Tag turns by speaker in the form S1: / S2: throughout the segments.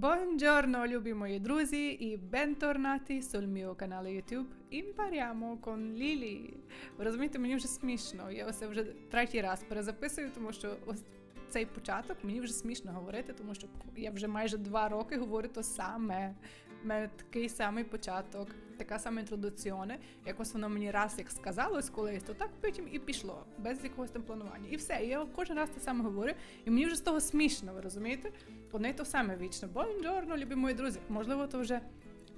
S1: Buongiorno, любі мої друзі, і бенторнати sul mio canale YouTube. Імпаріамо con Lili. Ви розумієте, мені вже смішно. Я це вже третій раз перезаписую, тому що ось цей початок мені вже смішно говорити, тому що я вже майже два роки говорю то саме. У мене такий самий початок, така сама інтродуціоне. Якось воно мені раз як сказалось колись, то так потім і пішло, без якогось там планування. І все. І я кожен раз те саме говорю, і мені вже з того смішно, ви розумієте? Одне й то саме вічно. Бонджорно, любі мої друзі. Можливо, то вже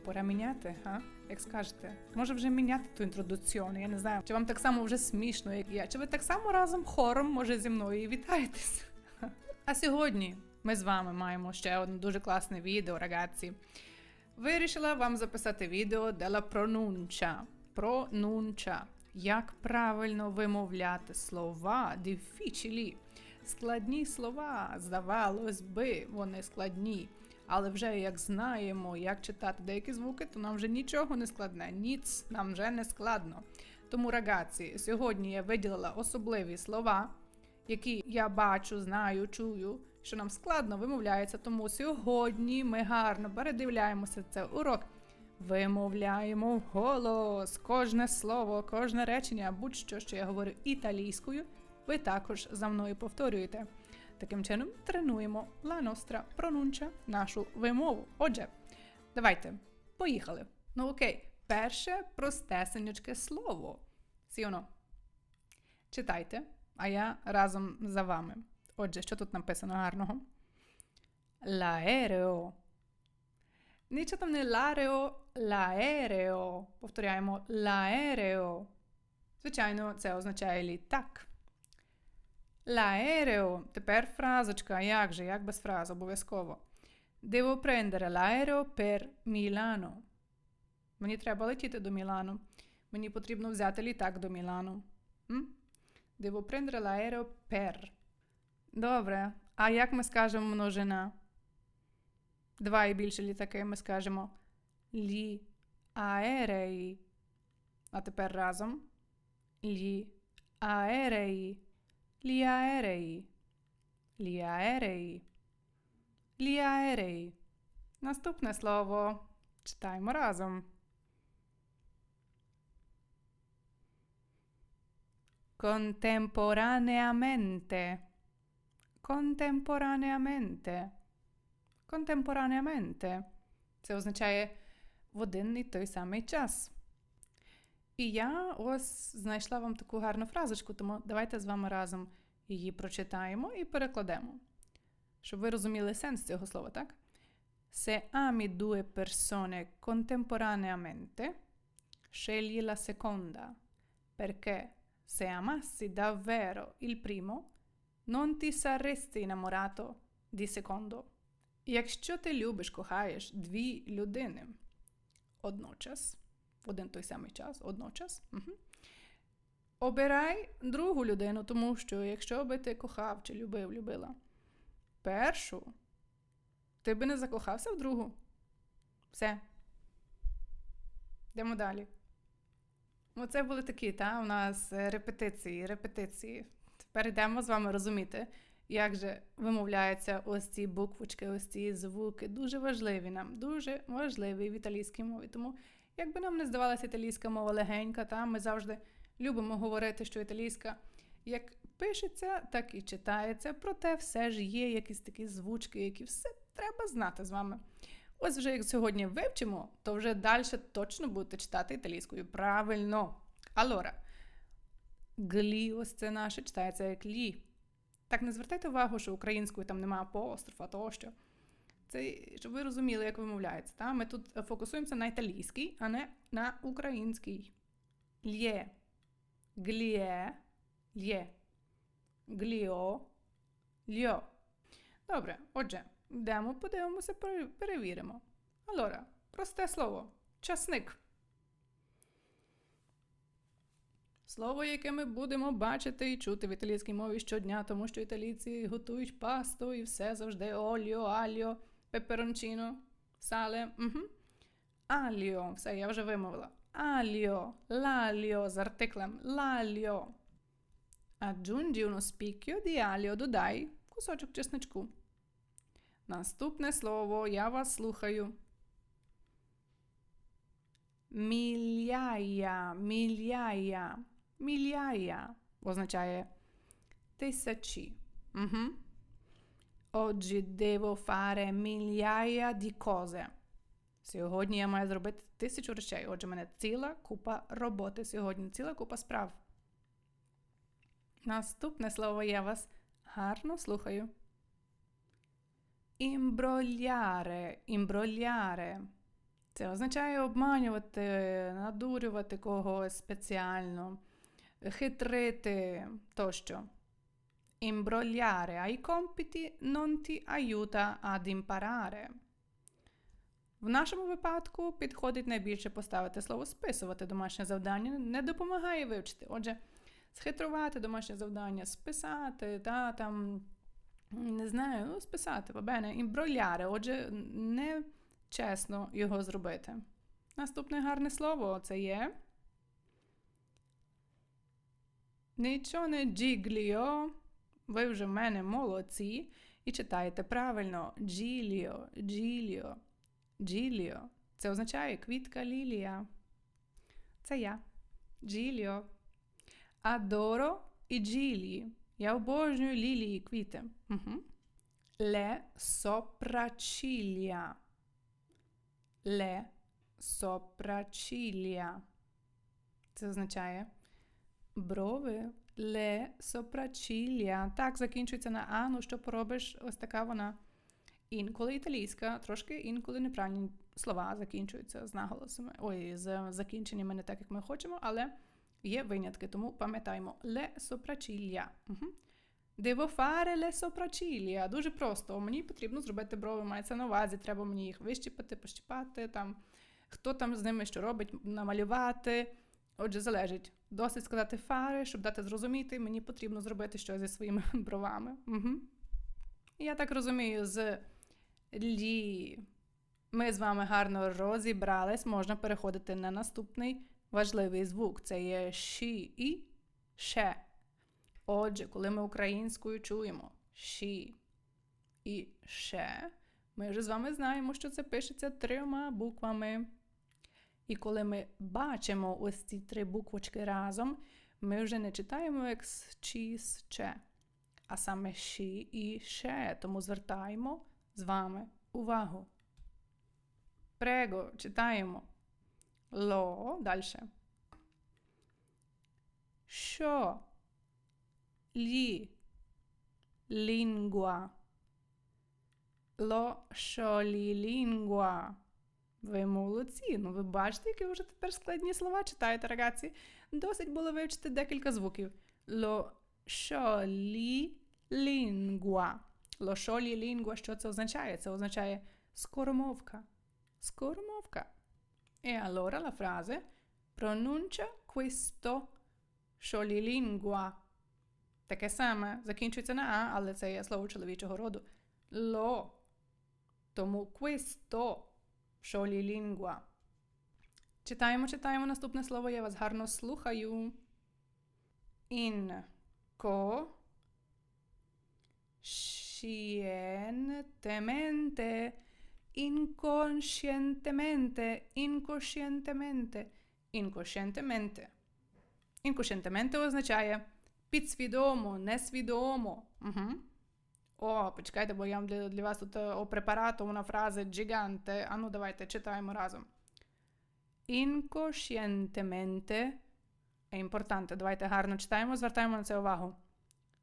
S1: пора міняти, га? Як скажете, може вже міняти ту інтродуціону, я не знаю. Чи вам так само вже смішно, як я? Чи ви так само разом хором, може, зі мною і вітаєтесь? А сьогодні ми з вами маємо ще одне дуже класне відео, рагazzi. Вирішила вам записати відео della pronuncia. Pronuncia. Як правильно вимовляти слова difficili. Складні слова, здавалось би, вони складні. Але вже як знаємо, як читати деякі звуки, то нам вже нічого не складне. Ніц нам вже не складно. Тому, рагаці, сьогодні я виділила особливі слова, які я бачу, знаю, чую, що нам складно вимовляється. Тому сьогодні ми гарно передивляємося цей урок. Вимовляємо вголос кожне слово, кожне речення, будь-що, що я говорю італійською, ви також за мною повторюєте. Таким чином тренуємо la nostra pronuncia, нашу вимову. Отже, давайте, поїхали. Ну окей, перше простесенючке слово. Сіоно. Читайте, а я разом за вами. Отже, що тут написано гарного? L'aereo. Нічого там не l'aereo, l'aereo. Повторяємо l'aereo. Звичайно, це означає літак. L'aereo. Тепер фразочка. Як же? Як без фраз? Обов'язково. Devo prendere l'aereo per Milano. Мені треба летіти до Мілану. Мені потрібно взяти літак до Мілану. Devo prendere l'aereo per. Добре. А як ми скажемо множина? Два і більше літаки ми скажемо лі аереї. А тепер разом. Лі аереї. Лі аереї. Лі аереї. Лі аереї. Наступне слово. Читаємо разом. Contemporaneamente. Contemporaneamente. Contemporaneamente. Це означає в один і той самий час. І я ось знайшла вам таку гарну фразочку, тому давайте з вами разом її прочитаємо і перекладемо. Щоб ви розуміли сенс цього слова, так? Se ami due persone contemporaneamente, scegli la seconda, perché se amassi davvero il primo, non ti saresti innamorato di secondo. Якщо ти любиш, кохаєш дві людини одночас, в один той самий час, одночас, угу. обирай другу людину, тому що якщо би ти кохав чи любив, любила першу, ти би не закохався в другу. Все. Йдемо далі. Оце були такі, та, у нас репетиції, репетиції. Тепер йдемо з вами розуміти, як же вимовляються ось ці буквочки, ось ці звуки. Дуже важливі нам, дуже важливі в італійській мові. Тому, якби нам не здавалася італійська мова легенька, та ми завжди любимо говорити, що італійська як пишеться, так і читається. Проте все ж є якісь такі звучки, які все треба знати з вами. Ось вже як сьогодні вивчимо, то вже далі точно будете читати італійською. Правильно. Allora, глі, ось це наше читається як лі. Так не звертайте увагу, що українською там немає апострофа тощо. Це щоб ви розуміли, як вимовляється. Та? Ми тут фокусуємося на італійській, а не на українській. Лє. Глє. Лє. Гліо. Льо. Добре, отже, йдемо, подивимося, перевіримо. Allora, просте слово. Часник. Слово, яке ми будемо бачити і чути в італійській мові щодня, тому що італійці готують пасту і все завжди оліо, альо, пеперончино, сале. Угу. Аліо. Все, я вже вимовила. Аліо, лаліо з артиклем лаліо. Aggiungi uno spicchio di alio, додай кусочок чесничку. Наступне слово, я вас слухаю. Мільяя, мільяя, мільяя означає тисячі. Угу. Oggi devo fare migliaia di cose. Сьогодні я маю зробити тисячу речей. Отже, в мене ціла купа роботи сьогодні, ціла купа справ. Наступне слово я вас гарно слухаю. Імброляре, імброляре. Це означає обманювати, надурювати когось спеціально, хитрити тощо. Imbrogliare ai compiti non ti aiuta ad imparare. В нашому випадку підходить найбільше поставити слово списувати домашнє завдання, не допомагає вивчити. Отже, схитрувати домашнє завдання, списати, та там, не знаю, ну, списати, бабене, імброляри. Отже, не чесно його зробити. Наступне гарне слово це є. Нічого не джігліо. Ви вже в мене молодці. І читаєте правильно джіліо, джіліо, джіліо. Це означає квітка лілія. Це я. Джіліо. Адоро і джілії. Я обожнюю лілії квіти. Угу. Ле сопрачілля. Ле сопрачілля. Це означає брови ле сопрачілля. Так, закінчується на А, ну що поробиш? Ось така вона. Інколи італійська, трошки інколи неправильні слова закінчуються з наголосами. Ой, з закінченнями не так, як ми хочемо, але є винятки, тому пам'ятаємо ле сопрачілля. Угу. Devo fare le sopracciglia. Дуже просто. Мені потрібно зробити брови, мається на увазі, треба мені їх вищипати, пощипати, там, хто там з ними що робить, намалювати. Отже, залежить. Досить сказати фари, щоб дати зрозуміти, мені потрібно зробити щось зі своїми бровами. Угу. Я так розумію, з лі. Ми з вами гарно розібрались, можна переходити на наступний важливий звук. Це є ші і ше. Отже, коли ми українською чуємо ші і ше, ми вже з вами знаємо, що це пишеться трьома буквами. І коли ми бачимо ось ці три буквочки разом, ми вже не читаємо як чи, че, а саме ші і ше. Тому звертаємо з вами увагу. Прего, читаємо. Ло, далі. Що? Лі. Лінгуа. Ло шолі лінгуа. Ви молодці. Ну, ви бачите, які вже тепер складні слова читаєте, рагаці. Досить було вивчити декілька звуків. Ло шолі лінгуа. Ло шолі лінгуа, що це означає? Це означає скоромовка. Скоромовка. E allora la frase pronuncia questo scioglilingua. Таке саме закінчується на А, але це є слово чоловічого роду. Ло. Тому questo scioglilingua. Читаємо, читаємо наступне слово. Я вас гарно слухаю. Inco scientemente inconscientemente inconscientemente inconscientemente Inconscientemente означає підсвідомо, несвідомо. Угу. О, почекайте, бо я для, для вас тут о препарату una фраза gigante. А ну, давайте читаємо разом. Incoscientemente è importante, давайте гарно читаємо, звертаємо на це увагу.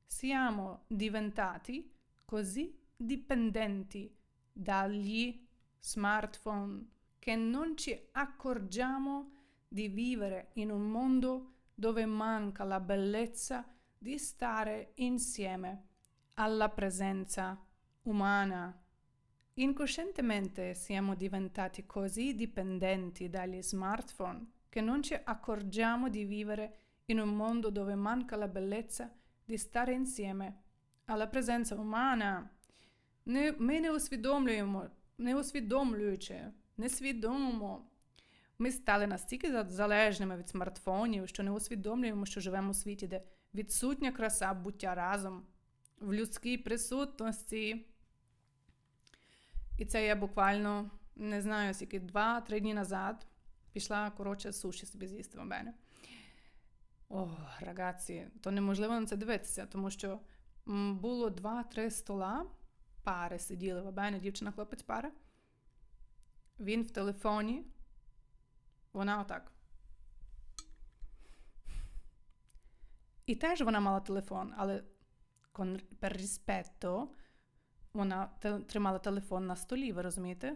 S1: Siamo diventati così dipendenti dagli smartphone che non ci accorgiamo di vivere in un mondo dove manca la bellezza di stare insieme Alla presenza umana. Incoscientemente siamo diventati così dipendenti dagli smartphone che non ci accorgiamo di vivere in un mondo dove manca la bellezza di stare insieme alla presenza umana. Не, Ми не усвідомлюємо, не усвідомлюючи, несвідомо. Ми стали настільки залежними від смартфонів, що не усвідомлюємо, що живемо у світі, де відсутня краса буття разом в людській присутності. І це я буквально не знаю, скільки два-три дні назад пішла коротше суші собі з'їсти в мене. О, рагаці, то неможливо на це дивитися, тому що було два-три стола, пари сиділи в мене, дівчина, хлопець, пара. Він в телефоні, вона отак. І теж вона мала телефон, але con per rispetto вона те- тримала телефон на столі, ви розумієте?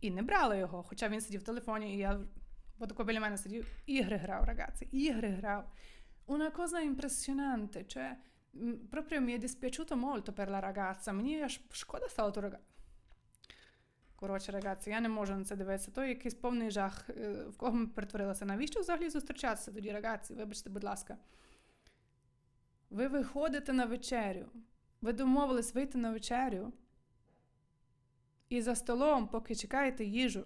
S1: І не брала його, хоча він сидів в телефоні, і я отако біля мене сидів, ігри грав, ragazzi, ігри грав. Una cosa impressionante, cioè, proprio mi è dispiaciuto molto per la ragazza, мені аж шкода стало ту ragazza. Коротше, ragazzi, я не можу на це дивитися. То якийсь повний жах, е, в кого ми перетворилися. Навіщо взагалі зустрічатися тоді, ragazzi? Вибачте, будь ласка. Ви виходите на вечерю. Ви домовились вийти на вечерю. І за столом, поки чекаєте їжу,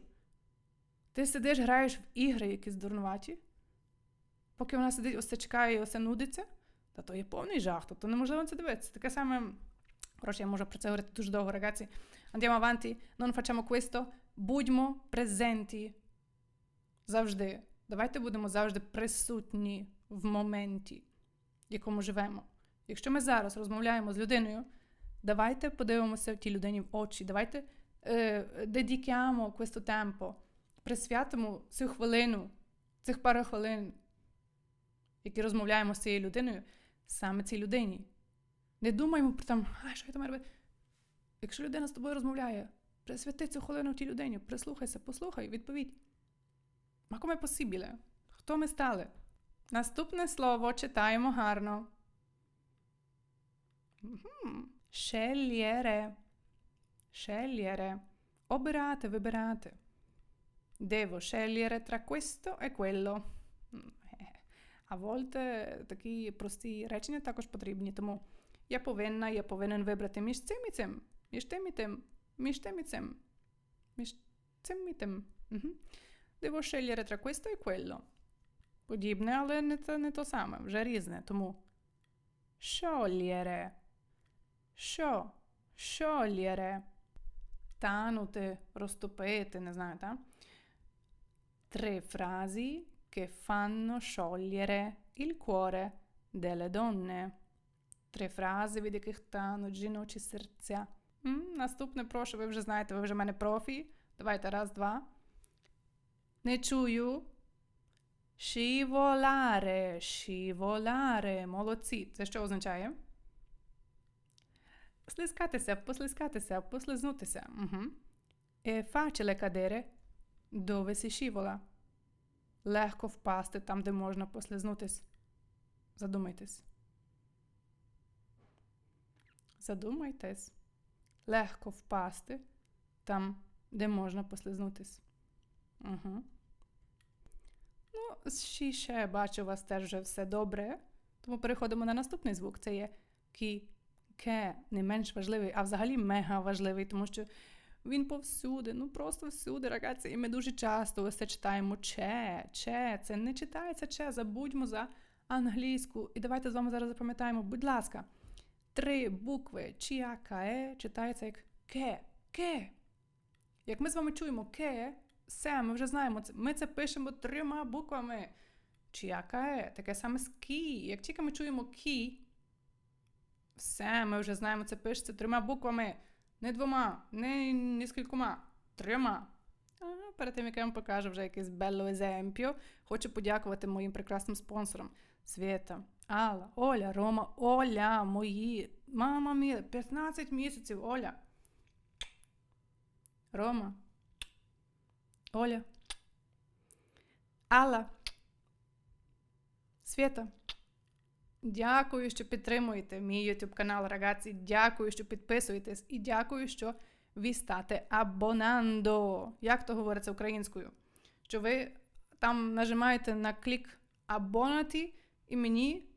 S1: ти сидиш, граєш в ігри якісь дурнуваті. Поки вона сидить, ось це чекає і ось нудиться, та то є повний жах, тобто неможливо це дивитися. Таке саме, коротше, я можу про це говорити дуже довго, ragazzi. Andiamo avanti, non facciamo questo, будьмо презенті. Завжди. Давайте будемо завжди присутні в моменті, в якому живемо. Якщо ми зараз розмовляємо з людиною, давайте подивимося тій людині в очі, давайте е, dedichiamo questo tempo, присвятимо цю хвилину, цих пару хвилин, які розмовляємо з цією людиною, саме цій людині. Не думаємо про там, а що я там робити. Якщо людина з тобою розмовляє, присвяти цю хвилину тій людині, прислухайся, послухай, відповідь. Ma come possibile? Хто ми стали? Наступне слово читаємо гарно. Мгм. Scegliere. Обирати, вибирати. Devo scegliere tra questo e quello. А volte такі прості речення також потрібні. Тому я повинна, я повинен вибрати між цим і цим, між тим і тим, між тим і цим, між цим і тим. Devo scegliere tra questo e quello. Подібне, але не те, не то саме, вже різне. Тому sciogliere. Що? Sciogliere. Танути, розтопити, не знаю, так? Tre frasi che fanno sciogliere il cuore delle donne. Три фрази, від яких тануть жіночі серця. М, Наступне, прошу, ви вже знаєте, ви вже в мене профі. Давайте раз, два. Не чую. Scivolare, scivolare. Молодці. Це що означає? Слискатися, послискатися, послизнутися. Угу. È facile cadere dove si scivola. Легко впасти там, де можна послизнутись. Задумайтесь. Задумайтесь. Легко впасти там, де можна послизнутись. Угу. Ну, ще, бачу, вас теж вже все добре. Тому переходимо на наступний звук. Це є кі, ке, не менш важливий, а взагалі мега важливий, тому що він повсюди, ну просто всюди, рагazzi. І ми дуже часто ось це читаємо че, че. Це не читається че, забудьмо за англійську. І давайте з вами зараз запам'ятаємо, будь ласка, три букви чіакаe читається як ке, ке. Як ми з вами чуємо ке, все, ми вже знаємо. Ми це пишемо трьома буквами. Чіакаe, таке саме з кі. Як тільки ми чуємо кі, все, ми вже знаємо, це пишеться трьома буквами. Не двома, не, не скількома, трьома. А перед тим, як я вам покажу вже якийсь белло есемпіо, хочу подякувати моїм прекрасним спонсорам. Свєта, Алла, Оля, Рома, Оля, мої. Мама мія, 15 місяців, Оля. Рома. Оля. Алла. Свєта. Дякую, що підтримуєте мій YouTube канал, рагazzi. Дякую, що підписуєтесь, і дякую, що ви стате абонандо. Як то говориться українською? Що ви там нажимаєте на клік абонати і мені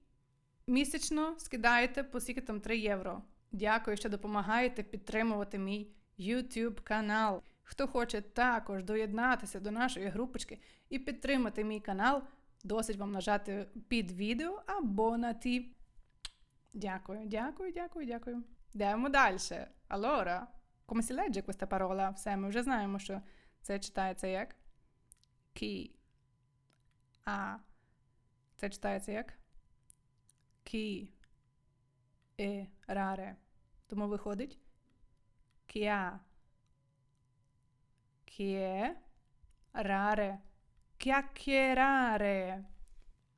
S1: місячно скидаєте по скільки там 3 євро. Дякую, що допомагаєте підтримувати мій YouTube канал. Хто хоче також доєднатися до нашої групочки і підтримати мій канал, досить вам нажати під відео або на ті. Дякую, дякую, дякую, дякую. Йдемо далі. Allora, Come si legge questa parola? Все, ми вже знаємо, що це читається як кі. А. Це читається як кі. Е, раре. Тому виходить кя. Кє. Раре. Кякєраре.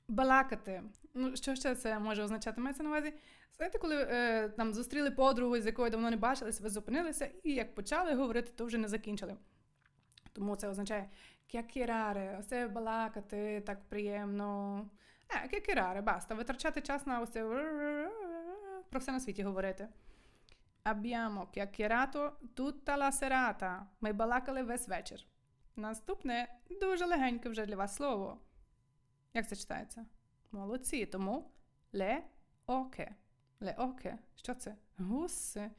S1: Балакати. Ну, що ще це може означати? Мається на увазі. Знаєте, коли е, там зустріли подругу, з якою давно не бачилися, ви зупинилися, і як почали говорити, то вже не закінчили. Тому це означає кякіраре, оце балакати так приємно. Е, кякіраре, баста, витрачати час на оце про все на світі говорити. Abbiamo chiacchierato tutta la serata. Ми балакали весь вечір. Наступне дуже легеньке вже для вас слово. Як це читається? Молодці. Тому ле оке. Ле оке. Що це? Гуси.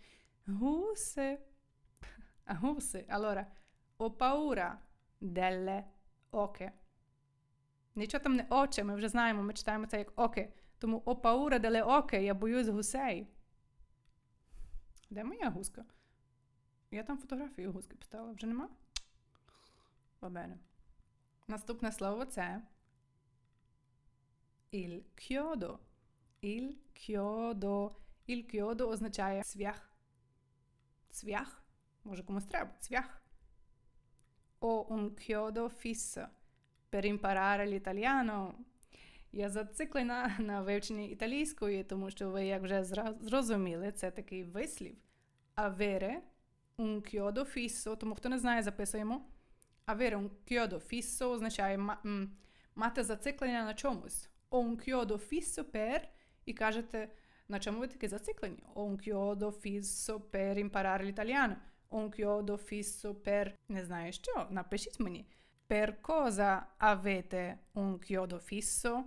S1: Гуси. А гуси. Ho paura delle оке. Нічого там не оче, ми вже знаємо, ми читаємо це як оке. Тому паура деле оке, я боюсь гусей. Де моя гуска? Я там фотографію гуски поставила, вже нема? Бабене. Наступне слово це il chiodo. Il chiodo. Il chiodo означає цвях. Цвях. Може комусь треба. Цвях. Ho un chiodo fisso per imparare l'italiano. Я зациклена на вивченні італійської, тому що ви, як вже зрозуміли, це такий вислів. Avere un chiodo fisso, тому хто не знає, записуємо. Avere un chiodo fisso означає мати зациклення на чомусь. Ho un chiodo fisso per, і кажете, на чому ви таки зациклені? Ho un chiodo fisso per imparare l'italiano. Ho un chiodo fisso per, не знаю що, напишіть мені. Per cosa avete un chiodo fisso?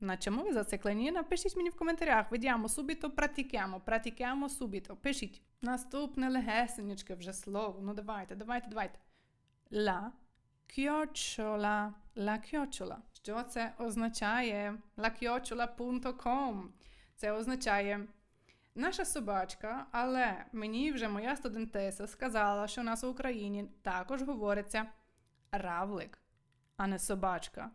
S1: На чому ви зациклені? Напишіть мені в коментарях. Vediamo subito, pratichiamo, pratichiamo subito. Пишіть. Наступне легесенечке вже слово. Ну давайте, давайте, давайте. La chiocciola. La chiocciola. Що це означає? lachiocciola.com. Це означає наша собачка, але мені вже моя студентеса сказала, що у нас в Україні також говориться равлик, а не собачка.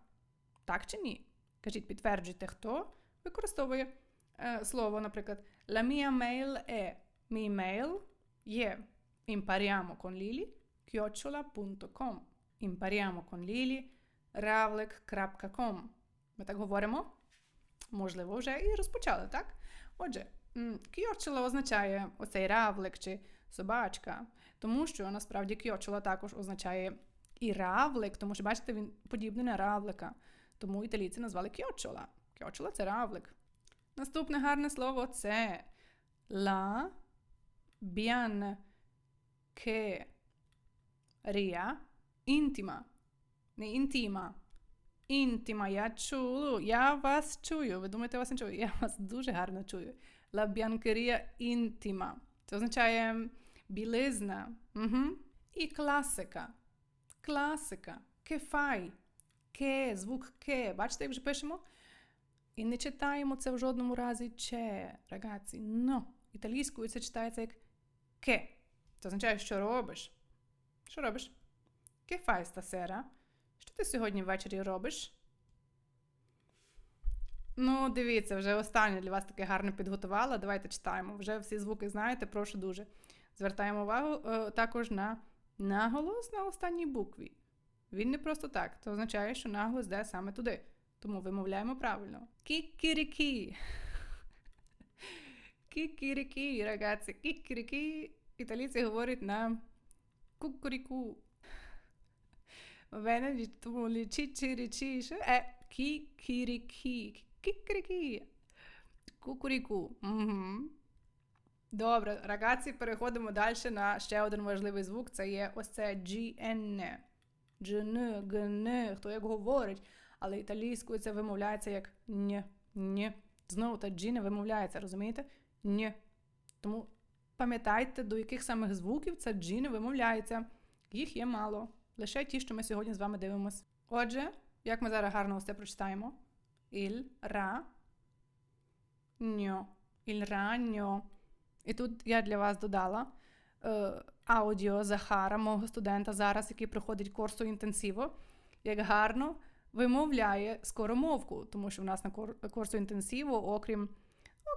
S1: Так чи ні? Кажіть, підтверджуйте, хто використовує е, слово, наприклад, La mia mail è. Мій мейл є impariamo con Lili chiocciola.com impariamo con Lili ravlik.com Ми так говоримо? Можливо, вже і розпочали, так? Отже, кьочола означає оцей равлик чи собачка, тому що насправді кьочола також означає і равлик, тому що, бачите, він подібний на равлика. Тому італійці назвали кьочола. Кьочола це равлик. Наступне гарне слово це la biancheria intima. Не інтима. Інтима, я чую, я вас чую. Ви думаєте, я вас не чую? Я вас дуже гарно чую. La biancheria intima. Це означає білизна. Угу. І класика. Класика. Che fai? Ке, звук ке. Бачите, як вже пишемо? І не читаємо це в жодному разі че, рагazzi. Но. Італійською це читається як ке. Це означає, що робиш. Що робиш? Che fai stasera? Що ти сьогодні ввечері робиш? Ну, дивіться, вже останнє для вас таке гарно підготувала. Давайте читаємо. Вже всі звуки знаєте, прошу дуже. Звертаємо увагу е, також на наголос на останній букві. Він не просто так. Це означає, що наголос йде саме туди. Тому вимовляємо правильно. Кікірікі. Кікірікі, ragazzi. Кікірікі. Італійці говорять на кукуріку. Тому лічі, е кікірікі. Кікірікі. Кукуріку. Угу. Добре, рагazzi, переходимо далі на ще один важливий звук. Це є ось це GN. GN, GN, хто як говорить. Але італійською це вимовляється як ні, ні. Знову та G не вимовляється, розумієте? Ні. Тому пам'ятайте, до яких самих звуків це G не вимовляється. Їх є мало. Лише ті, що ми сьогодні з вами дивимося. Отже, як ми зараз гарно все прочитаємо: Il ra ньо. Il ragno. І тут я для вас додала е, аудіо Захара, мого студента зараз, який проходить курсу інтенсиво, як гарно вимовляє скоромовку, тому що в нас на кур- курсу інтенсиво, окрім,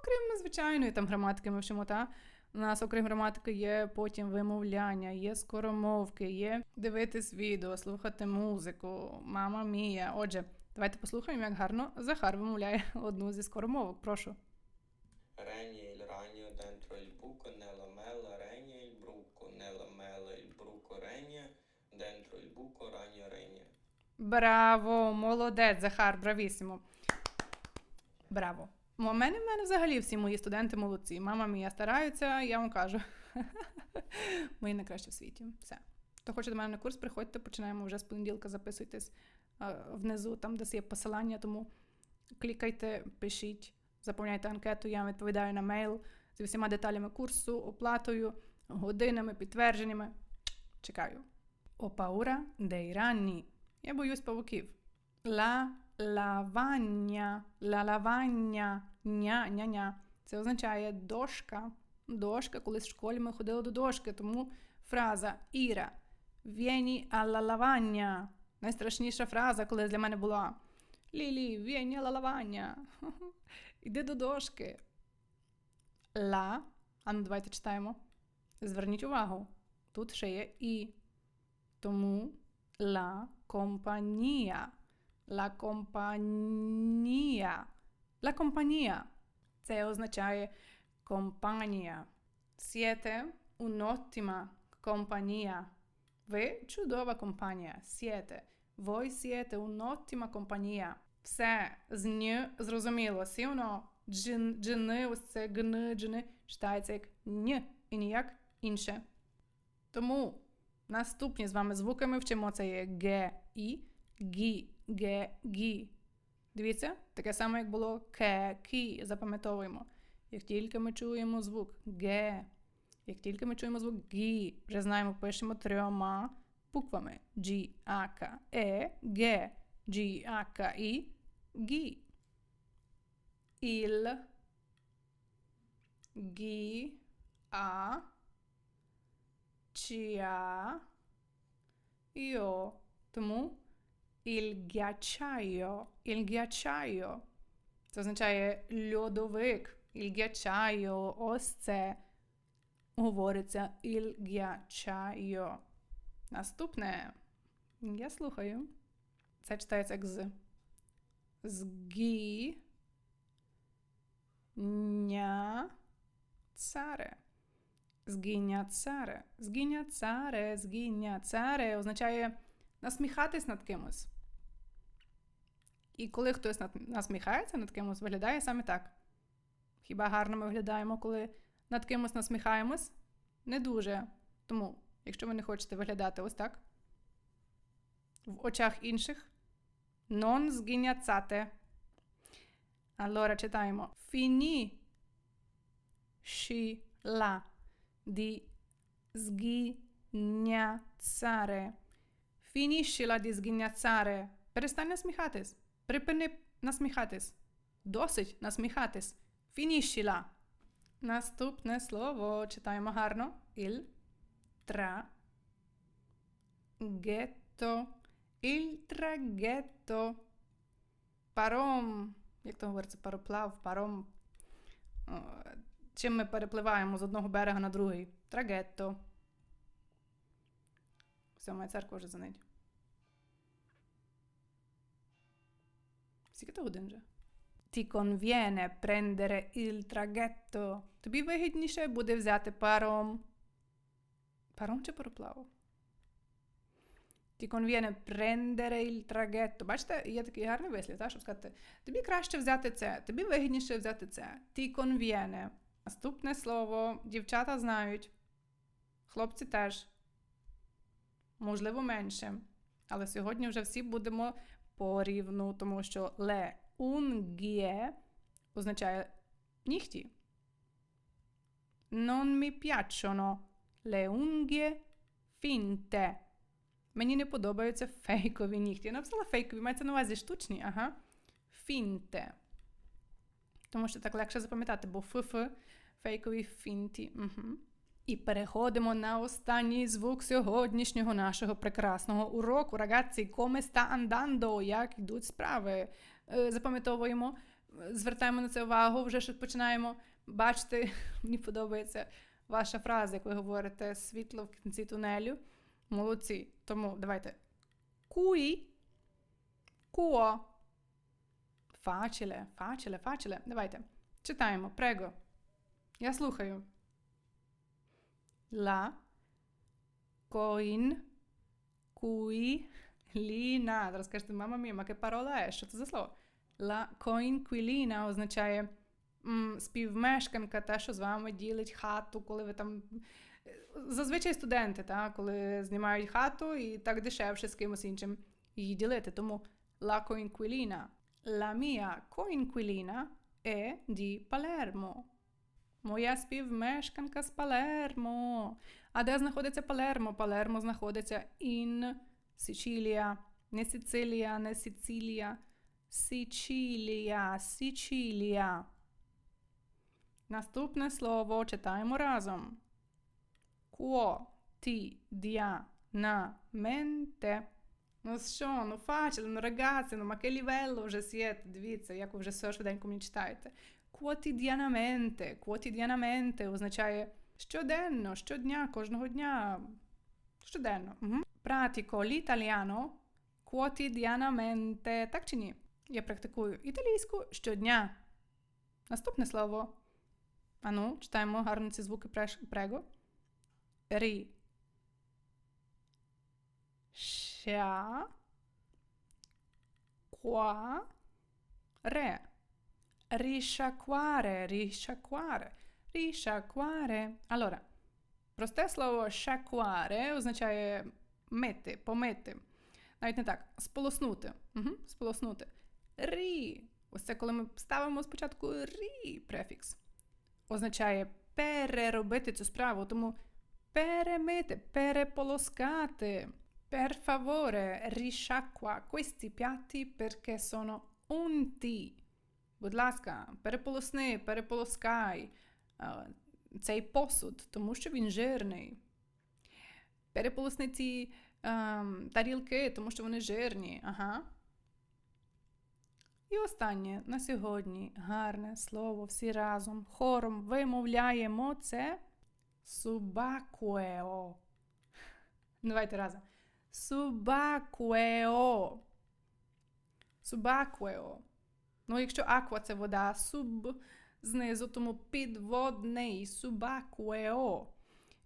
S1: окрім звичайної там граматики, ми вчимо, та? У нас, окрім граматики, є потім вимовляння, є скоромовки, є дивитись відео, слухати музику, мама мія. Отже, давайте послухаємо, як гарно Захар вимовляє одну зі скоромовок. Прошу.
S2: Regna il ragno dentro il buco, nella mela regna il bruco, nella mela il bruco regna, dentro il buco ragno regna.
S1: Браво! Молодець, Захар, бравісімо. Браво. У мене, в мене взагалі всі мої студенти молодці. Мама мія стараються, я вам кажу. Мої найкращі в світі. Все. Хто хоче до мене на курс, приходьте, починаємо вже з понеділка, записуйтесь е, внизу, там десь є посилання, тому клікайте, пишіть, заповняйте анкету, я вам відповідаю на мейл з усіма деталями курсу, оплатою, годинами, підтвердженнями. Чекаю. Ho paura dei ranni. Я боюсь павуків. La lavagna, la lavagna, ня, ня, ня. Це означає дошка. Дошка, колись в школі ми ходили до дошки, тому фраза Іра. Vieni alla lavagna. Найстрашніша фраза, коли для мене була Лілі, vieni alla lavagna. Іди до дошки. La. А ну давайте читаємо. Зверніть увагу. Тут ще є і. Тому la compagnia. La compagnia. La compagnia. Це означає компанія. Siete un'ottima compagnia. Ви чудова компанія. Siete. Voi siete un'ottima compagnia. Все з н зрозуміло. Сівно джин, джини, ось це гни, джини читається як н і ніяк інше. Тому Наступні з вами звуки ми вчимо це є г, і, гі, г, гі. Дивіться, таке саме, як було ке, кі. Запам'ятовуємо. Як тільки ми чуємо звук г, як тільки ми чуємо звук гі, вже знаємо, пишемо трьома буквами G, А, К, Е, Г, G, А, К, І, гі. Іл, гі, а, Чия. Io. Тому il ghiacciaio. Il ghiacciaio. Це означає льодовик. Il ghiacciaio. Ось це говориться il ghiacciaio. Наступне. Я слухаю. Це читається як з. Згі. Ня. Царе. Згіняцаре. Згіняцаре, згіняцаре означає насміхатись над кимось. І коли хтось насміхається над кимось, виглядає саме так. Хіба гарно ми виглядаємо, коли над кимось насміхаємось? Не дуже. Тому, якщо ви не хочете виглядати ось так, в очах інших, non sghignazzate. Allora читаємо. Finiscila di sghignazzare. Finiscila di sghignazzare. Перестань насміхатись. Припини насміхатись. Досить насміхатись. Finiscila. Наступне слово читаємо гарно. Il traghetto. Il traghetto. Паром. Як то говориться, пароплав, паром. Чим ми перепливаємо з одного берега на другий? Трагетто. Все, моя церква вже занить. Скільки то годин вже? Ti conviene prendere il traghetto. Тобі вигідніше буде взяти паром. Паром чи пароплав? Ti conviene prendere il traghetto. Бачите, є такий гарний вислів, так, щоб сказати, тобі краще взяти це, тобі вигідніше взяти це. Ti conviene. Наступне слово дівчата знають. Хлопці теж. Можливо, менше. Але сьогодні вже всі будемо порівну, тому що ле unghie означає нігті. Non mi piacciono le unghie finte. Мені не подобаються фейкові нігті. Я написала фейкові, мається на увазі штучні, ага. Фінте. Тому що так легше запам'ятати, бо ФФ фейкові фінті. Угу. І переходимо на останній звук сьогоднішнього нашого прекрасного уроку. Ragazzi, come sta andando? Як йдуть справи? Е, Запам'ятовуємо, е, звертаємо на це увагу, вже починаємо бачити. Мені подобається ваша фраза, як ви говорите, світло в кінці тунелю. Молодці. Тому давайте. Куї. Куо. Facile, facile, facile. Давайте. Читаємо. Прего. Я слухаю. La coin cui lina. Зараз кажете, мама мія, яке parola è? Що це за слово? La coinquilina означає м, співмешканка, та, що з вами ділить хату, коли ви там. Зазвичай студенти, та, коли знімають хату і так дешевше з кимось іншим її ділити. Тому la coinquilina. La mia coinquilina è di Palermo. Моя співмешканка з Палермо. А де знаходиться Палермо? Палермо знаходиться in Сичілія. Не Сицилія, не Сицилія. Сичілія, Сичілія. Наступне слово читаємо разом. Quotidianamente. Ну що, ну фачили, ну рагazzi, ну ma che livello вже siete? Дивіться, як ви вже все швиденько мені читаєте. Quotidianamente. Quotidianamente означає щоденно, щодня, кожного дня. Щоденно. Угу. Pratico l'italiano quotidianamente. Так чи ні? Я практикую італійську щодня. Наступне слово. Ану, читаємо гарно ці звуки прего. Рі. Ша. Qua. Ре. Risciacquare, risciacquare, risciacquare. Allora, просте слово sciacquare означає мити, помити. Навіть не так. Сполоснути. Угу, сполоснути. Рі. Ось це коли ми ставимо спочатку рі префікс. Означає переробити цю справу. Тому перемити, переполоскати. Per favore, risciacqua questi piatti perché sono unti. Будь ласка, переполосни, переполоскай е, цей посуд, тому що він жирний. Переполосни ці е, тарілки, тому що вони жирні. Ага. І останнє на сьогодні гарне слово всі разом, хором вимовляємо це субакуео. Давайте разом. Субакуео. Субакуео. Ну, якщо аква це вода, суб знизу, тому підводний subacqueo.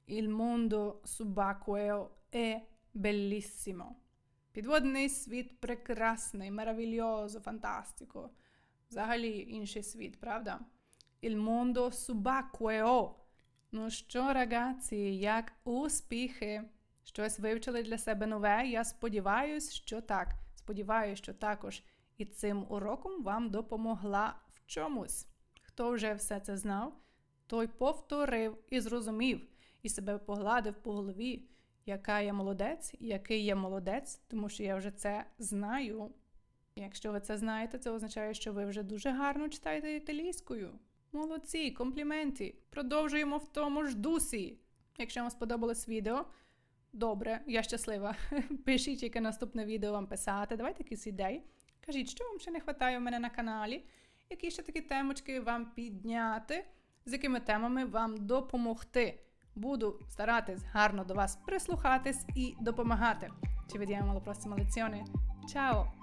S1: Il mondo subacqueo è bellissimo. Підводний світ прекрасний, маравільозо, фантастико. Взагалі інший світ, правда? Il mondo subacqueo. Ну що, рагаці, як успіхи? Щось вивчили для себе нове? Я сподіваюся, що так. Сподіваюся, що також і цим уроком вам допомогла в чомусь. Хто вже все це знав, той повторив і зрозумів, і себе погладив по голові, яка я молодець, який я молодець, тому що я вже це знаю. Якщо ви це знаєте, це означає, що ви вже дуже гарно читаєте італійською. Молодці, компліменти. Продовжуємо в тому ж дусі. Якщо вам сподобалось відео, добре, я щаслива. Пишіть, яке наступне відео вам писати. Давайте якісь ідеї. Кажіть, що вам ще не вистачає у мене на каналі, які ще такі темочки вам підняти, з якими темами вам допомогти. Буду старатись гарно до вас прислухатись і допомагати. Ci vediamo alla prossima lezione. Ciao!